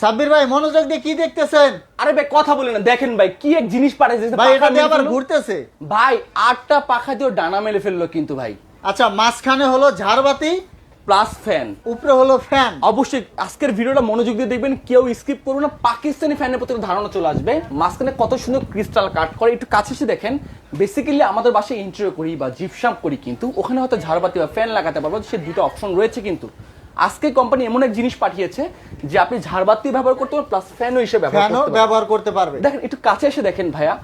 সাব্বির ভাই মনোযোগ দিয়ে কি দেখতেছেন? আরে ভাই কথা বলে না। দেখেন ভাই কি এক জিনিস পাঠাইছে ভাই এটা দিয়ে আবার ঘুরতেছে? ভাই আটটা পাখা দিয়ে ডানা মেলে ফেলল কিন্তু ভাই। আচ্ছা মাঝখানে হলো ঝাড়বাতি প্লাস ফ্যান। উপরে হলো ফ্যান। অবশ্যই আজকের ভিডিওটা মনোযোগ দিয়ে দেখবেন কেউ স্কিপ করবে না পাকিস্তানি ফ্যানের প্রতি ধারণা চলে আসবে। মাঝখানে কত সুন্দর ক্রিস্টাল কাট করে একটু কাছে এসে দেখেন বেসিক্যালি আমাদের বাসায় ইন্টারভিউ করি বা জিপসাম করি কিন্তু ওখানে হয়তো ঝাড়বাতি বা ফ্যান লাগাতে পারব সে দুটো অপশন রয়েছে কিন্তু। আজকে কোম্পানি এমন এক জিনিস পাঠিয়েছে যে আপনি ঝাড়বাতি ব্যবহার করতে পারবেন প্লাস ফ্যানও হিসেবে ব্যবহার করতে পারবেন। দেখেন একটু কাছে এসে দেখেন ভাইয়া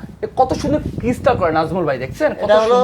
কত সুন্দর ক্রিস্টাল করে নাজমুল ভাই দেখছেন? এটা হলো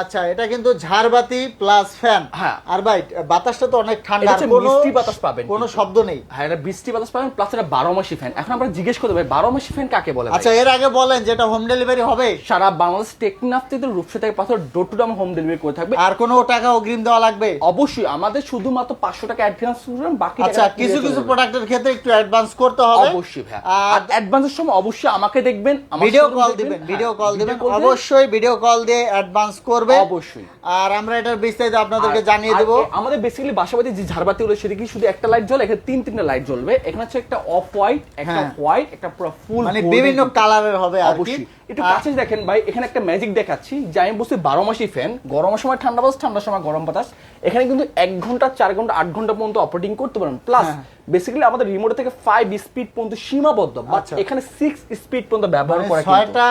আচ্ছা এটা কিন্তু ঝাড়বাতি প্লাস ফ্যান হ্যাঁ। আর ভাই বাতাসটা তো অনেক ঠান্ডা এটা আর কোনো মিষ্টি বাতাস পাবেন কোনো শব্দ নেই। হ্যাঁ এটা বৃষ্টি বাতাস পাবেন প্লাস এটা বারো মাসি ফ্যান এখন আমরা জিজ্ঞেস করতে ভাই বারো মাসি ফ্যান কাকে বলে আচ্ছা এর আগে বলেন যেটা হোম ডেলিভারি হবে। সারা বাংলাদেশ টেকনাফ থেকে রূপসা থেকে পাথর door to door home delivery করে থাকবে। আর কোনো টাকা অগ্রিম দেওয়া লাগবে? অবশ্যই আমাদের শুধুমাত্র পাঁচশো টাকা অ্যাডভান্স করবেন বাকি আচ্ছা কিছু কিছু প্রোডাক্টের ক্ষেত্রে একটু অ্যাডভান্স করতে হবে। অবশ্যই ভাই আর অ্যাডভান্সের সময় অবশ্যই আমাকে দেখবেন ভিডিও কল দিবেন হ্যাঁ, ভিডিও কল দিবেন। অবশ্যই ভিডিও কল দিয়ে অ্যাডভান্স করবে। অবশ্যই। আর আমরা এটার বিস্তারিত আপনাদেরকে জানিয়ে দেবো। আমাদের বেসিক্যালি বাসাবাড়ি যে ঝাড়বাতি গুলো সেটা কি শুধু একটা লাইট জ্বলে এখানে তিন তিনটা লাইট জ্বলবে। এখানে হচ্ছে একটা অফ হোয়াইট একটা হ্যাঁ। হোয়াইট একটা পুরো ফুল মানে বিভিন্ন কালারের হবে অবশ্যই। একটু কাছে দেখেন ভাই, এখানে একটা ম্যাজিক দেখাচ্ছি। যে আমি বসে বারো মাসি ফ্যান গরমের সময় ঠান্ডা বাতাস ঠান্ডার সময় গরম বাতাস। এখানে কিন্তু এক ঘণ্টা, চার ঘণ্টা, আট ঘণ্টা পর্যন্ত অপারেটিং করতে পারেন। প্লাস। বেসিক্যালি আমাদের রিমোট থেকে ফাইভ স্পিড পর্যন্ত সীমাবদ্ধ বাট আচ্ছা। এখানে সিক্স স্পিড পর্যন্ত ব্যবহার মানে করা কিন্তু। ছয়টা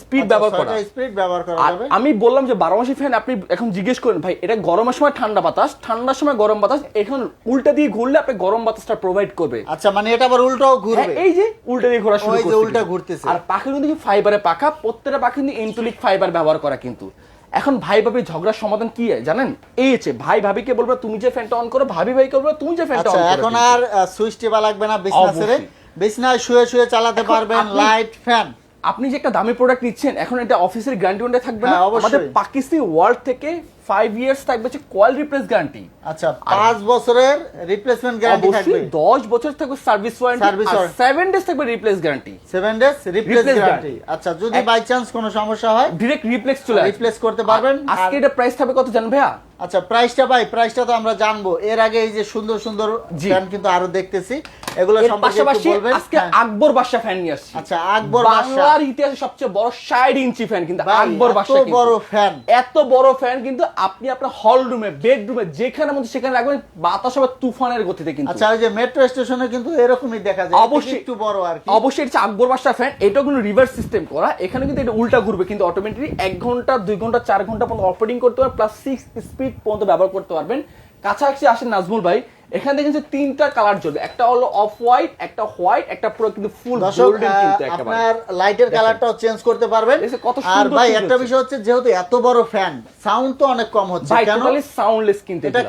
Speed ব্যবহার করা। স্পিড ব্যবহার করা যাবে আমি বললাম যে বারো মাসি ফ্যান আপনি এখন জিজ্ঞেস করেন ভাই এটা গরমের সময় ঠান্ডা বাতাস ঠান্ডার সময় গরম বাতাস এখন উল্টা দিয়ে ঘুরলে আপনি গরম বাতাসটা প্রোভাইড করবে আচ্ছা মানে এটা আবার উল্টাও ঘুরবে হ্যাঁ, এই যে উল্টা দিয়ে ঘোরা শুরু করছে উল্টা ঘুরতেছে। আর পাখা কিন্তু ফাইবারে পাখা প্রত্যেকটা পাখা কিন্তু ইন্টুলিক ফাইবার ব্যবহার করা কিন্তু এখন ভাই ভাবি ঝগড়ার সমাধান কি জানেন? এই হচ্ছে ভাই ভাবিকে বলবে তুমি যে ফ্যানটা অন করো ভাবি ভাই কে বলব তুমি যে ফ্যানটা আচ্ছা অন করো এখন আর সুইচ টেপা লাগবে না বিজনেসের বিছনায় শুয়ে শুয়ে চালাতে পারবেন লাইট ফ্যান আপনি যে একটা দামি প্রোডাক্ট নিচ্ছেন এখন এটা অফিসের গ্যারান্টি থাকবে না? হ্যাঁ, অবশ্যই। আমাদের পাকিস্তানি ওয়ার্ল্ড থেকে ফাইভ ইয়ার্স থাকবে হচ্ছে কয়েল রিপ্লেস গ্যারান্টি আচ্ছা পাঁচ বছরের রিপ্লেসমেন্ট গ্যারান্টি থাকবে। দশ বছর থাকবে সার্ভিস ওয়ারেন্টি সেভেন ডেজ থাকবে replace guarantee seven days replace guarantee আচ্ছা যদি বাই চান্স কোনো সমস্যা হয় ডিরেক্ট রিপ্লেস চলে। Replace করতে পারবেন। আজকে এটা প্রাইস থাকবে কত জানেন ভাইয়া? আচ্ছা প্রাইসটা ভাই প্রাইসটা তো আমরা জানব। এর আগে এই যে সুন্দর সুন্দর। ফ্যান কিন্তু আরও দেখতেছি। এগুলো সম্পর্কে একটু বলবেন? আজকে হ্যাঁ। আকবর বাদশা ফ্যান নিয়ে আসছি। আচ্ছা আকবর বাদশা বাংলার ইতিহাসে সবচেয়ে বড় ষাট ইঞ্চি ফ্যান কিন্তু আকবর বাদশা বড় ফ্যান এত বড় ফ্যান কিন্তু আপনি আপনার হল রুমে বেডরুমে যেখানে মধ্যে সেখানে রাখবেন বাতাস হবে তুফানের গতিতে কিন্তু। আচ্ছা যে মেট্রো স্টেশনে কিন্তু এরকমই দেখা যায় অবশ্যই। একটু বড় আর কি। অবশ্যই এটা আকবর বাদশা ফ্যান এটা কোনো রিভার্স সিস্টেম করা। এখানে কিন্তু এটা উল্টা ঘুরবে কিন্তু অটোমেটিক এক ঘণ্টা দুই ঘণ্টা চার ঘণ্টা পর্যন্ত অপারেটিং করতে পারবেন প্লাস সিক্স স্পিড পর্যন্ত ব্যবহার করতে পারবেন। কাছাকাছি আসেন নাজমুল ভাই এখানে দেখেন যে তিনটা কালার জ্বলবে। একটা হলো অফ হোয়াইট একটা হোয়াইট একটা পুরো কিন্তু ফুল গোল্ডেন কিন্তু একেবারে। আপনার লাইটের কালারটাও চেঞ্জ করতে পারবেন। কত আর ভাই একটা বিষয় হচ্ছে যেহেতু এত বড় ফ্যান সাউন্ড তো অনেক কম হচ্ছে। ভাই কেন? টোটালি সাউন্ডলেস কিন্তু এটা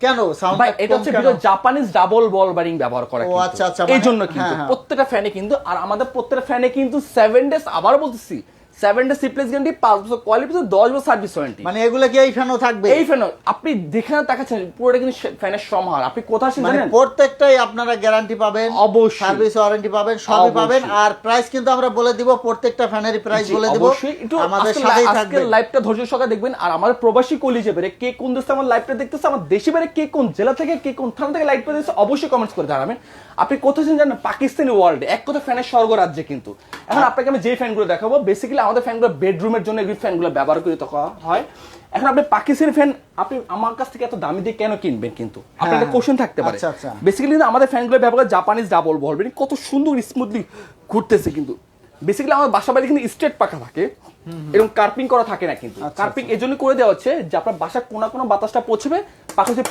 কেন? সাউন্ড ভাই এটা হচ্ছে video Japanese double ball bearing ব্যবহার করা ও, আচ্ছা, আচ্ছা, এই মানে- জন্য কিন্তু হ্যাঁ, হ্যাঁ। প্রত্যেকটা ফ্যানে কিন্তু আর আমাদের প্রত্যেকটা ফ্যানে কিন্তু সেভেন ডেজ আবার বলতেছি সেভেন ডেজ রিপ্লেস গ্যারান্টি পাঁচ বছর কোয়ালিটি দশ বছর সার্ভিস ওয়ারেন্টি মানে এগুলো কি এই ফ্যানও থাকবে? এই ফ্যান আপনি তাকাচ্ছেন পুরোটা কিন্তু ফ্যানের সমাহার। আপনি কোথায় মানে প্রত্যেকটাই আপনারা গ্যারান্টি পাবেন অবশ্যই। সার্ভিস ওয়ারেন্টি পাবেন সবই পাবেন আর প্রাইস কিন্তু আমরা বলে দিব প্রত্যেকটা ফ্যানেরই প্রাইস বলে দিব। আমাদের সাথেই থাকবে লাইভটা ধৈর্য সহকারে দেখবেন। আর আমাদের প্রবাসী কলিজে বেরে কে কোন দেশে আমার লাইভটা দেখতেছে আমার দেশে বেরে কে কোন জেলা থেকে কে কোন থানা থেকে লাইভ দেখতেছে অবশ্যই কমেন্টস করে জানাবেন। আপনি কোথায় জানেন? পাকিস্তানি ওয়ার্ল্ডে এক কথা ফ্যানের স্বর্গ রাজ্যে কিন্তু। এখন আপনাকে আমি যে ফ্যানগুলো দেখাবো বেসিক্যালি আমাদের ফ্যানগুলো বেডরুমের জন্য এই ফ্যানগুলো ব্যবহার করে তো হয়। এখন আপনি পাকিস্তানি ফ্যান আপনি আমার কাছ থেকে এত দামি দিয়ে কেন কিনবেন কিন্তু? আপনার একটা হ্যাঁ, কোশ্চেন থাকতে পারে। আচ্ছা, আচ্ছা। বেসিক্যালি কিন্তু আমাদের ফ্যানগুলো ব্যবহার করে জাপানিজ ডাবল বলবেন কত সুন্দর স্মুথলি ঘুরতেছে কিন্তু। বেসিক্যালি আমার বাসা বাড়ি কিন্তু স্ট্রেট পাখা থাকে এরকম কার্পিং করা থাকে না কিন্তু। আচ্ছা, কার্পিং এই জন্য করে দেওয়া হচ্ছে যে আপনার বাসার কোনা কোনো বাতাসটা পৌঁছবে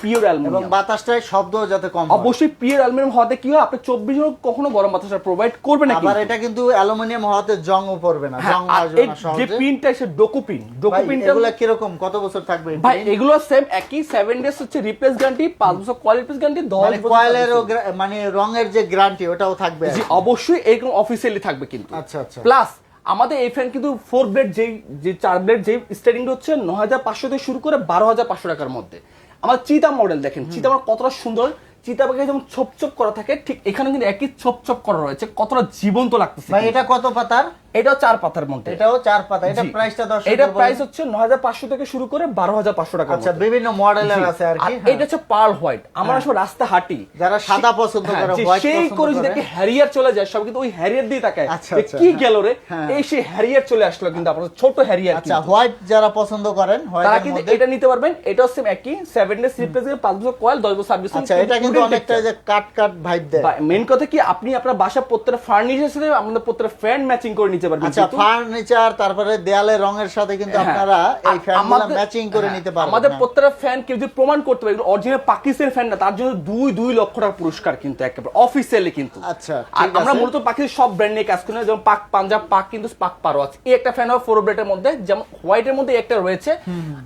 পিওর এবং বাতাসটাই শব্দ যাতে কম অবশ্যই পিওর অ্যালুমিনিয়াম হওয়াতে কি হয়? আপনি চব্বিশ ঘণ্টা কখনো গরম বাতাসটা প্রোভাইড করবে না আবার এটা কিন্তু অ্যালুমিনিয়াম হওয়াতে জংও পড়বে না। হ্যাঁ, জং আসবে না যে পিনটা ডোকু পিন ডোকু পিনটা এগুলা কীরকম? কত বছর থাকবে ভাই এগুলো সেম একই সেভেন ডেজ হচ্ছে রিপ্লেস গ্যারান্টি পাঁচ বছর কোয়ালিটি রিপ্লেস গ্যারান্টি দশ মানে বছর মানে রঙের যে গ্যারান্টি ওটাও থাকবে জি অবশ্যই এরকম অফিসিয়ালি থাকবে কিন্তু। আচ্ছা, আচ্ছা। প্লাস আমাদের এই ফ্যান কিন্তু ফোর ব্লেড যেই যে চার ব্লেড যেই স্টার্টিং হচ্ছে ন হাজার পাঁচশো থেকে শুরু করে বারো হাজার পাঁচশো টাকার মধ্যে। আমার চিতা মডেল দেখেন চিতা আমার কতটা সুন্দর চিতা পাখি যেমন ছোপ ছোপ করা থাকে ঠিক এখানে কিন্তু একই ছোপ ছোপ করা রয়েছে কতটা জীবন্ত লাগতেছে ভাই এটা কত পাতার? এটাও চার পাতার মধ্যে। এটাও চার পাতা। এটা প্রাইসটা এটা প্রাইস হচ্ছে নয় হাজার পাঁচশো থেকে শুরু করে বারো হাজার পাঁচশো টাকা আচ্ছা বিভিন্ন মডেলের আছে আর কি হ্যাঁ। এটা হচ্ছে পার্ল হোয়াইট আমরা রাস্তা হাঁটি। যারা সাদা পছন্দ হ্যাঁ, করে হোয়াইট সেই করে যদি হ্যারিয়ার চলে যায় সব কিন্তু ওই হ্যারিয়ার দিয়ে তাকায়। আচ্ছা, আচ্ছা, কি। গেল রে? হ্যাঁ। এই সেই হ্যারিয়ার চলে আসলো কিন্তু আপনার ছোট হ্যারিয়ার আচ্ছা হোয়াইট যারা পছন্দ করেন তারা কিন্তু এটা নিতে পারবেন। এটাও সেম একই রিপ্লেস পাঁচ বছর কয়েল দশ বছর সার্ভিস আচ্ছা এটা কিন্তু অনেকটা যে কাট কাট ভাইব দেয়। মেন কথা কি আপনি আপনার বাসা প্রত্যেকটা ফার্নিচার সাথে আমাদের প্রত্যেকটা ফ্যান ম্যাচিং করে নিতে পারবেন আচ্ছা ফার্নিচার তারপরে দেয়ালের রঙের সাথে কিন্তু হ্যাঁ। আপনারা এই ফ্যানগুলো ম্যাচিং করে হ্যাঁ, নিতে পারবেন আমাদের হ্যাঁ। প্রত্যেকটা ফ্যান কেউ যদি প্রমাণ করতে পারে অরিজিনাল পাকিস্তানি ফ্যান না তার জন্য দুই দুই লক্ষ টাকা পুরস্কার কিন্তু একেবারে অফিসিয়ালি কিন্তু। আচ্ছা, আর আমরা মূলত পাকিস্তান সব ব্র্যান্ড নিয়ে কাজ করি যেমন পাক পাঞ্জাব পাক কিন্তু পাক পারো আছে এই একটা ফ্যান হবে ফোর ব্লেডের মধ্যে যেমন হোয়াইটের মধ্যে একটা রয়েছে।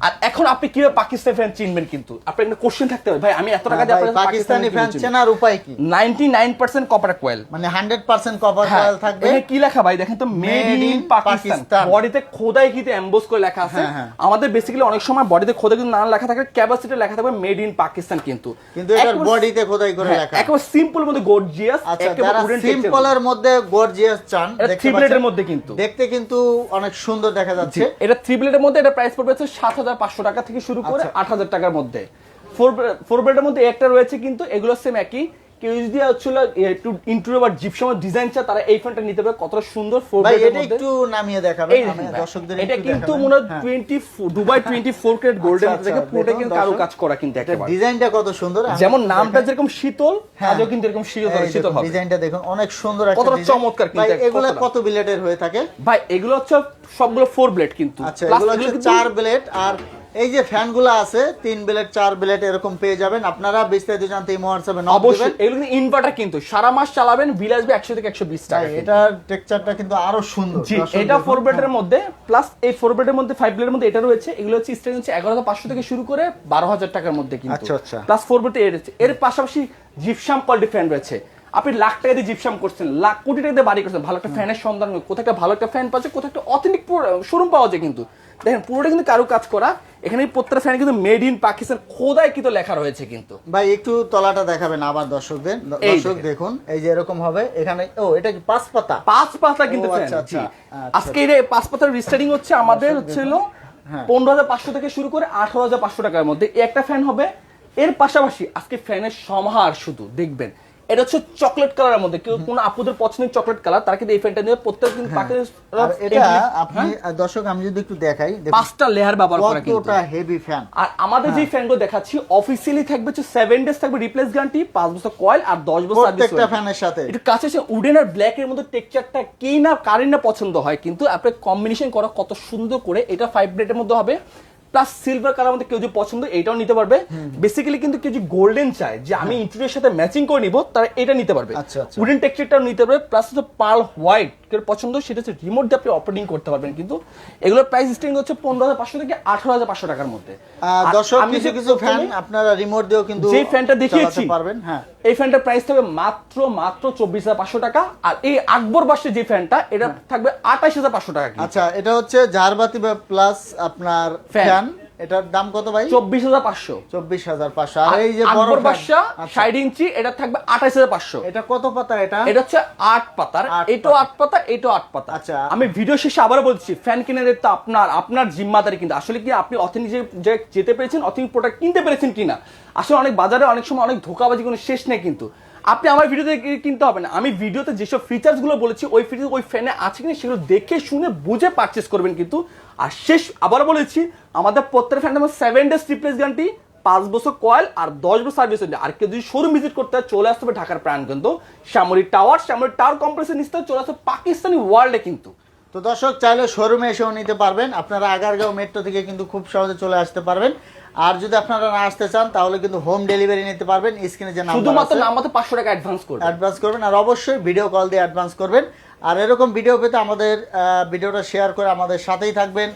আর এখন আপনি কীভাবে পাকিস্তানি ফ্যান চিনবেন কিন্তু? আপনার একটা কোশ্চেন থাকতে হবে। ভাই আমি এত টাকা দিয়ে আপনার পাকিস্তানি ফ্যান চেনার উপায় কি? Ninety nine percent copper coil মানে হান্ড্রেড পার্সেন্ট কভার হ্যাঁ, কয়েল থাকবে? কি লেখা ভাই? দেখেন তো মেড ইন পাকিস্তান। বডিতে খোদাই কিন্তু এমবোস করে লেখা আছে হ্যাঁ, হ্যাঁ। আমাদের বেসিক্যালি অনেক সময় বডিতে খোদাই কিন্তু না লেখা থাকে ক্যাপাসিটি লেখা থাকবে মেড ইন পাকিস্তান কিন্তু কিন্তু এটার বডিতে খোদাই করে হ্যাঁ, লেখা একেবারে সিম্পল মধ্যে গর্জিয়াস আচ্ছা যারা সিম্পলের মধ্যে গর্জিয়াস চান এটা। মধ্যে কিন্তু। দেখতে কিন্তু অনেক সুন্দর দেখা যাচ্ছে এটা থ্রি ব্লেডের মধ্যে এটা প্রাইস পড়বে হচ্ছে সাত হাজার পাঁচশো টাকা থেকে শুরু করে আচ্ছা। আট হাজার টাকার মধ্যে ফোর ফোর ব্লেডের মধ্যে একটা রয়েছে কিন্তু এগুলো সেম একই কেউ যদি হচ্ছিল একটু ইন্টুরিয়র বা জিপসমের ডিজাইন চায় তারা এই ফোনটা নিতে পারে কতটা সুন্দর ফোর ভাই এটা একটু নামিয়ে ভাই, দর্শকদের এটা কিন্তু মনে হয় হ্যাঁ। টোয়েন্টি দুবাই ক্যারেট গোল্ডেন থেকে পুরোটা কিন্তু কারও কাজ করা কিন্তু একেবারে। ডিজাইনটা কত সুন্দর যেমন নামটা যেরকম শীতল হ্যাঁ। কাজও কিন্তু এরকম শীতল শীতল হবে। ডিজাইনটা দেখুন অনেক সুন্দর একটা চমৎকার কিন্তু এগুলো। কত বিলেটের হয়ে থাকে? ভাই এগুলো হচ্ছে সবগুলো ফোর ব্লেড কিন্তু। আচ্ছা এগুলো হচ্ছে চার ব্লেড আর এই যে ফ্যানগুলো আছে তিন ব্লেড চার ব্লেড এরকম পেয়ে যাবেন। আপনারা বিস্তারিত জানতে এই হোয়াটসঅ্যাপে নক অবশ্যই। এগুলো কিন্তু ইনভার্টার কিন্তু। সারা মাস চালাবেন বিল আসবে একশো থেকে একশো বিশ টাকা ভাই, কিন্তু। এটার টেক্সচারটা কিন্তু আরও সুন্দর। জি এটা ফোর ব্লেডের। মধ্যে প্লাস এই ফোর ব্লেডের মধ্যে ফাইভ ব্লেডের মধ্যে এটা রয়েছে। এগুলো হচ্ছে স্ট্রেন হচ্ছে এগারো হাজার পাঁচশো থেকে শুরু করে বারো হাজার টাকার মধ্যে কিন্তু। আচ্ছা, আচ্ছা। প্লাস ফোর ব্লেড এর এর পাশাপাশি জিপসাম কোয়ালিটি ফ্যান রয়েছে। আপনি লাখ টাকা দিয়ে জিপসাম করছেন লাখ কোটি টাকা দিয়ে বাড়ি করছেন ভালো একটা ফ্যানের সন্ধান। কোথাও একটা ভালো একটা ফ্যান পাচ্ছে কোথাও একটা অথেন্টিক শোরুম পাওয়া যায় কিন্তু দেখেন পুরোটা কিন্তু কারও কাজ করা এখানে প্রত্যেকটা ফ্যান কিন্তু মেড ইন পাকিস্তান খোদাই কিন্তু লেখা রয়েছে কিন্তু ভাই একটু তলাটা দেখাবেন আবার দর্শকদের দর্শক দেখুন এই যে এরকম হবে এখানে ও এটা কি পাঁচ পাতা পাঁচ পাতা কিন্তু আচ্ছা, আচ্ছা। আচ্ছা। আজকে এই পাঁচ পাতার রিস্টার্টিং হচ্ছে আমাদের হচ্ছিল হ্যাঁ। পনেরো হাজার পাঁচশো থেকে শুরু করে আঠারো হাজার পাঁচশো টাকার মধ্যে একটা ফ্যান হবে এর পাশাপাশি আজকে ফ্যানের সমাহার শুধু দেখবেন এটা হচ্ছে চকলেট কালারের মধ্যে। কেউ কোনো আপুদের পছন্দের চকলেট কালার তারা কিন্তু এই ফ্যানটা নিয়ে প্রত্যেক দিন আর এটা আপনি দর্শক আমি যদি একটু দেখাই হ্যাঁ? পাঁচটা লেয়ার ব্যবহার করা কিন্তু। কতটা হেভি ফ্যান আর আমাদের যে ফ্যানগুলো দেখাচ্ছি অফিসিয়ালি থাকবে হচ্ছে সেভেন ডেজ থাকবে রিপ্লেস গ্যারান্টি পাঁচ বছর কয়েল আর দশ বছর সার্ভিস প্রত্যেকটা ফ্যানের সাথে। একটু কাছে উডেন আর ব্ল্যাক এর মধ্যে টেক্সচারটা কি না কারের না পছন্দ হয়। কিন্তু আপনি কম্বিনেশন করা কত সুন্দর করে এটা ফাইভ ব্লেডের মধ্যে হবে। প্লাস সিলভার কালার মধ্যে কেউ যদি পছন্দ এটাও নিতে পারবে। বেসিক্যালি কিন্তু কেউ যদি গোল্ডেন চায় যে আমি ইন্টেরিয়র সাথে ম্যাচিং করে নিব তারা এটা নিতে পারবে। আচ্ছা, আচ্ছা। উডেন টেক্সচারটাও নিতে পারবে প্লাস হচ্ছে পার্ল হোয়াইট কেউ পছন্দ সেটা হচ্ছে রিমোট দিয়ে আপনি অপারেটিং করতে পারবেন। কিন্তু এগুলোর প্রাইস স্টার্টিং হচ্ছে পনেরো হাজার পাঁচশো থেকে আঠারো হাজার পাঁচশো টাকার মধ্যে। দর্শক কিছু কিছু ফ্যান আপনারা রিমোট দিয়েও কিন্তু যে ফ্যানটা দেখিয়েছি পারবেন হ্যাঁ। এই ফ্যানটার প্রাইস থাকবে মাত্র মাত্র চব্বিশ হাজার পাঁচশো টাকা। আর এই আকবর বাসের যে ফ্যানটা এটা থাকবে আঠাশ হাজার পাঁচশো টাকা আচ্ছা এটা হচ্ছে ঝাড়বাতি প্লাস আপনার ফ্যান। এটার দাম কত ভাই? চব্বিশ হাজার পাঁচশো। চব্বিশ হাজার পাঁচশো। আর এই যে বড় বাসা আচ্ছা, ষাট ইঞ্চি এটা থাকবে আঠাশ হাজার পাঁচশো। এটা কত পাতা এটা? এটা হচ্ছে আট পাতার। এটাও আট পাতা এটাও আট পাতা। আচ্ছা। আমি ভিডিও শেষে আবার বলছি ফ্যান কিনে তো আপনার আপনার জিম্মাদারি কিন্তু। আসলে কি আপনি অথেন্টিক যে যেতে পেরেছেন অথেন্টিক প্রোডাক্ট কিনতে পেরেছেন কিনা? আসলে অনেক বাজারে অনেক সময় অনেক ধোকাবাজি কোনো শেষ নেই কিন্তু। আপনি আমার ভিডিওতে কিনতে হবে না? আমি ভিডিওতে যেসব ফিচার্সগুলো বলেছি, ওই ফিচার ওই ফ্যানে আছে কিনা সেগুলো দেখে শুনে বুঝে পারচেস করবেন কিন্তু। আর শেষ আবার বলেছি, আমাদের প্রত্যেক ফ্যান আমার সেভেন ডেজ রিপ্লেস গ্যারান্টি পাঁচ বছর কয়েল আর দশ বছর সার্ভিস আর কেউ যদি শোরুম ভিজিট করতে হয় চলে আসতে হবে ঢাকার প্রাণ কিন্তু শ্যামলী টাওয়ার শ্যামলী টাওয়ার কমপ্লেক্সের নিচে চলে আসতে পাকিস্তানি ওয়ার্ল্ডে কিন্তু। তো দর্শক, চাইলে শোরুমে এসেও নিতে পারবেন। আপনারা আগারগাঁও মেট্রো থেকে কিন্তু খুব সহজে চলে আসতে পারবেন। আর যদি আপনারা না আসতে চান তাহলে কিন্তু হোম ডেলিভারি নিতে পারবেন। স্ক্রিনে যে নাম্বার শুধুমাত্র নামাতে পাঁচশো টাকা অ্যাডভান্স করবেন। অ্যাডভান্স করবেন। আর অবশ্যই ভিডিও কল দিয়ে অ্যাডভান্স করবেন। আর এরকম ভিডিও পেতে আমাদের আহ, ভিডিওটা শেয়ার করে আমাদের সাথেই থাকবেন।